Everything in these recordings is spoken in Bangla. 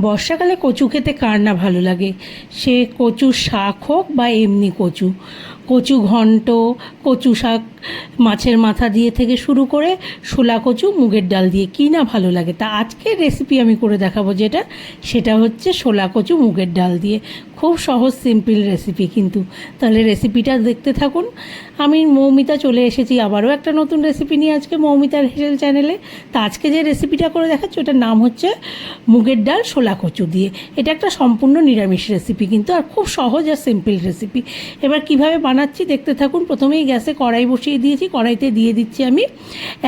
বর্ষাকালে কচু খেতে কার না ভালো লাগে? সে কচু শাক হোক বা এমনি কচু। কচু ঘন্ট, কচু শাক মাছের মাথা দিয়ে থেকে শুরু করে শোলা কচু, মুগের ডাল দিয়ে। কী না ভালো লাগে? তা আজকের রেসিপি আমি করে দেখাবো যেটা, সেটা হচ্ছে শোলা কচু, মুগের ডাল দিয়ে। খুব সহজ সিম্পল রেসিপি কিন্তু। তাহলে রেসিপিটা দেখতে থাকুন। আমি মৌমিতা চলে এসেছি আবারও একটা নতুন রেসিপি নিয়ে আজকে মৌমিতার হেসেল চ্যানেলে তা আজকে যে রেসিপিটা করে দেখাচ্ছি, ওটার নাম হচ্ছে মুগের ডাল শোলা কচু দিয়ে। এটা একটা সম্পূর্ণ নিরামিষ রেসিপি কিন্তু, আর খুব সহজ আর সিম্পল রেসিপি এবার কীভাবে বানাচ্ছি, দেখতে থাকুন। প্রথমেই গ্যাসে কড়াই বসিয়ে দিয়েছি, কড়াইতে দিয়ে দিচ্ছি আমি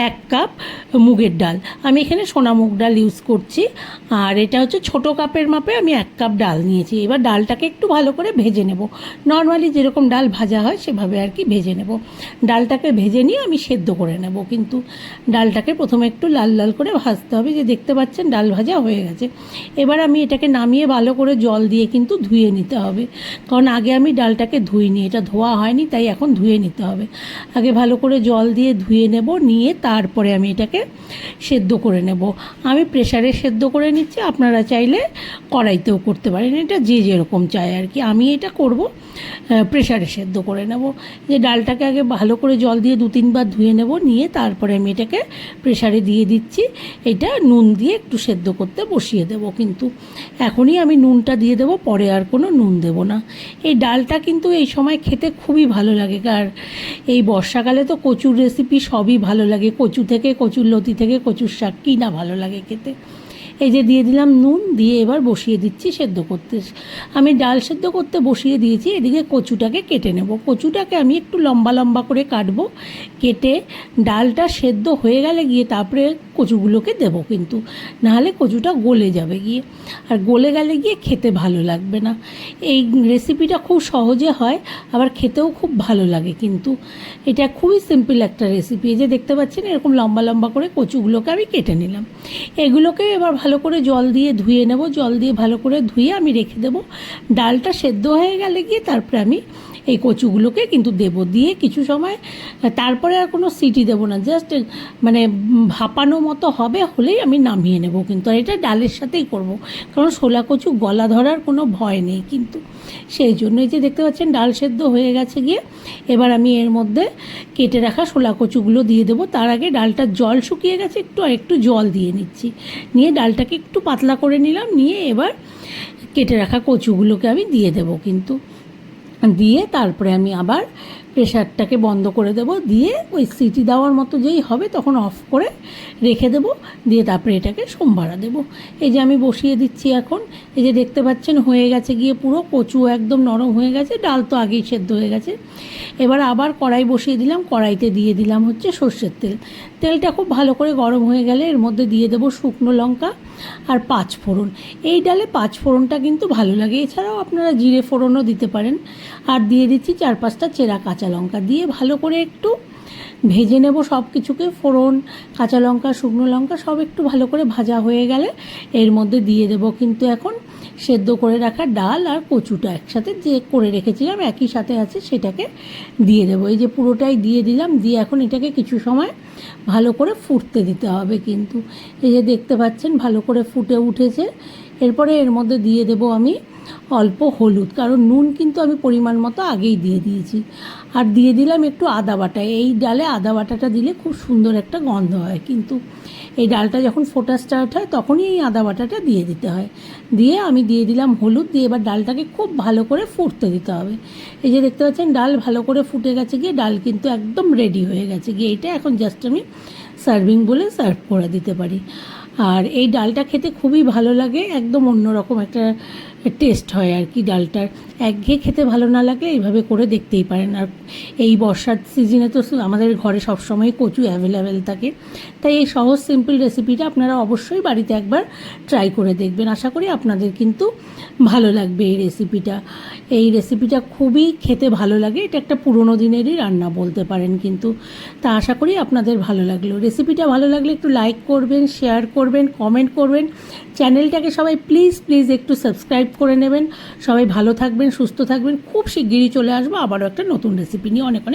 এক কাপ মুগের ডাল। আমি এখানে সোনা মুগ ডাল ইউজ করছি, আর এটা হচ্ছে ছোট কাপের মাপে আমি এক কাপ ডাল নিয়েছি। এবার ডালটাকে একটু ভালো করে ভেজে নেব। নর্মালি যেরকম ডাল ভাজা হয়, সেভাবে আর কি ভেজে নেব। ডালটাকে ভেজে নিয়ে আমি সেদ্ধ করে নেব। কিন্তু ডালটাকে প্রথমে একটু লাল লাল করে ভাজতে হবে, যে দেখতে পাচ্ছেন ডাল ভাজা হয়ে গেছে। এবার আমি এটাকে নামিয়ে ভালো করে জল দিয়ে কিন্তু ধুয়ে নিতে হবে। কারণ আগে আমি ডালটাকে ধুইনি, এটা ধোয়া হয়নি, তাই এখন ধুয়ে নিতে হবে। আগে ভালো করে জল দিয়ে ধুয়ে নেব, নিয়ে তারপরে আমি এটাকে সেদ্ধ করে নেব। আমি প্রেশারে সেদ্ধ করে নিচ্ছি, আপনারা চাইলে কড়াইতেও করতে পারেন, এটা যে যেরকম চায় আর কি। আমি এটা করব প্রেশারে সেদ্ধ করে নেব। যে ডালটাকে আগে ভালো করে জল দিয়ে দু তিনবার ধুয়ে নেব, নিয়ে তারপরে আমি এটাকে প্রেশারে দিয়ে দিচ্ছি। এটা নুন দিয়ে একটু সেদ্ধ করতে বসিয়ে দেব কিন্তু। এখনই আমি নুনটা দিয়ে দেবো, পরে আর কোনো নুন দেব না। এই ডালটা কিন্তু এই সময় খেতে খুবই ভালো লাগে। আর এই বর্ষাকালে তো কচুর রেসিপি সবই ভালো লাগে। কচু থেকে, কচুর লতি থেকে, কচুর শাক কী না ভালো লাগে খেতে। এই যে দিয়ে দিলাম নুন, দিয়ে এবার বসিয়ে দিচ্ছি সেদ্ধ করতে। আমি ডাল সেদ্ধ করতে বসিয়ে দিয়েছি, এদিকে কচুটাকে কেটে নেব। কচুটাকে আমি একটু লম্বা লম্বা করে কাটবো। কেটে ডালটা সেদ্ধ হয়ে গেলে গিয়ে তারপরে কচুগুলোকে দেব কিন্তু। নাহলে কচুটা গলে যাবে গিয়ে। আর গলে গেলে গিয়ে খেতে ভালো লাগবে না। এই রেসিপিটা খুব সহজে হয়, আবার খেতেও খুব ভালো লাগে কিন্তু। এটা খুবই সিম্পল একটা রেসিপি এই যে দেখতে পাচ্ছেন, এরকম লম্বা লম্বা করে কচুগুলোকে আমি কেটে নিলাম। এগুলোকে এবার ভালো করে জল দিয়ে ধুয়ে নেব। জল দিয়ে ভালো করে ধুয়ে আমি রেখে দেব। ডালটা সেদ্ধ হয়ে গেলে গিয়ে তারপরে আমি এই কচুগুলোকে কিন্তু দেব দিয়ে কিছু সময়, তারপরে আর কোনো সিটি দেবো না জাস্ট মানে ভাপানো মতো হবে হলেই আমি নামিয়ে নেব কিন্তু, আর এটা ডালের সাথেই করব, কারণ শোলা কচু গলা ধরার কোনো ভয় নেই কিন্তু, সেই জন্যই যে দেখতে পাচ্ছেন ডাল সেদ্ধ হয়ে গেছে গিয়ে, এবার আমি এর মধ্যে কেটে রাখা শোলা কচুগুলো দিয়ে দেবো, তার আগে ডালটার জল শুকিয়ে গেছে একটু, আর একটু জল দিয়ে নিচ্ছি, নিয়ে ডালটাকে একটু পাতলা করে নিলাম, নিয়ে এবার কেটে রাখা কচুগুলোকে আমি দিয়ে দেবো কিন্তু দিয়ে তারপরে আমি আবার প্রেশারটাকে বন্ধ করে দেব। দিয়ে ওই সিটি দেওয়ার মতো যেই হবে তখন অফ করে রেখে দেব। দিয়ে তারপরে এটাকে সোমবারা দেব। এই যে আমি বসিয়ে দিচ্ছি এখন। এই যে দেখতে পাচ্ছেন, হয়ে গেছে গিয়ে পুরো কচু একদম নরম হয়ে গেছে। ডাল তো আগেই সেদ্ধ হয়ে গেছে। এবার আবার কড়াই বসিয়ে দিলাম। কড়াইতে দিয়ে দিলাম হচ্ছে সর্ষের তেল। তেলটা খুব ভালো করে গরম হয়ে গেলে এর মধ্যে দিয়ে দেবো শুকনো লঙ্কা আর পাঁচ ফোড়ন। এই ডালে পাঁচ ফোড়নটা কিন্তু ভালো লাগে। এছাড়াও আপনারা জিরে ফোড়নও দিতে পারেন। আর দিয়ে দিচ্ছি চার পাঁচটা চেরা কাঁচা লঙ্কা। দিয়ে ভালো করে একটু ভেজে নেব সব কিছুকে ফোড়ন, কাঁচা লঙ্কা, শুকনো লঙ্কা সব একটু ভালো করে ভাজা হয়ে গেলে এর মধ্যে দিয়ে দেব। কিন্তু এখন সেদ্ধ করে রাখা ডাল আর কচুটা একসাথে যে করে রেখেছিলাম, একই সাথে আছে, সেটাকে দিয়ে দেবো। এই যে পুরোটাই দিয়ে দিলাম, দিয়ে এখন এটাকে কিছু সময় ভালো করে ফুটতে দিতে হবে কিন্তু। এই যে দেখতে পাচ্ছেন, ভালো করে ফুটে উঠেছে। এরপরে এর মধ্যে দিয়ে দেব আমি অল্প হলুদ, কারণ নুন কিন্তু আমি পরিমাণ মতো আগেই দিয়ে দিয়েছি। আর দিয়ে দিলাম একটু আদা বাটা। এই ডালে আদা বাটাটা দিলে খুব সুন্দর একটা গন্ধ হয়, কিন্তু এই ডালটা যখন ফোটা স্টার্ট হয়, তখনই এই আদা বাটাটা দিয়ে দিতে হয়। দিয়ে আমি দিয়ে দিলাম হলুদ, দিয়ে এবার ডালটাকে খুব ভালো করে ফুটতে দিতে হবে। এই যে দেখতে পাচ্ছেন, ডাল ভালো করে ফুটে গেছে গিয়ে ডাল কিন্তু একদম রেডি হয়ে গেছে গিয়ে। এটা এখন জাস্ট আমি সার্ভিং বলে সার্ভ করে দিতে পারি। আর এই ডালটা খেতে খুবই ভালো লাগে, একদম অন্যরকম একটা টেস্ট হয় আর কি ডালটার। একঘেয়ে খেতে ভালো না লাগলে এইভাবে করে দেখতেই পারেন। আর এই বর্ষার সিজনে তো আমাদের ঘরে সবসময় কচু অ্যাভেলেবেল থাকে। তাই এই সহজ সিম্পল রেসিপিটা আপনারা অবশ্যই বাড়িতে একবার ট্রাই করে দেখবেন। আশা করি আপনাদের কিন্তু ভালো লাগবে এই রেসিপিটা এই রেসিপিটা খুবই খেতে ভালো লাগে। এটা একটা পুরোনো দিনেরই রান্না বলতে পারেন কিন্তু। তা আশা করি আপনাদের ভালো লাগল। রেসিপিটা ভালো লাগলে একটু লাইক করবেন শেয়ার করবেন কমেন্ট করবেন। চ্যানেলটাকে সবাই প্লিজ প্লিজ একটু সাবস্ক্রাইব করে নেবেন। সবাই ভালো থাকবেন, সুস্থ থাকবেন। খুব শিগগিরই চলে আসব। আবারও একটা নতুন রেসিপি নিয়ে অনেক অনেক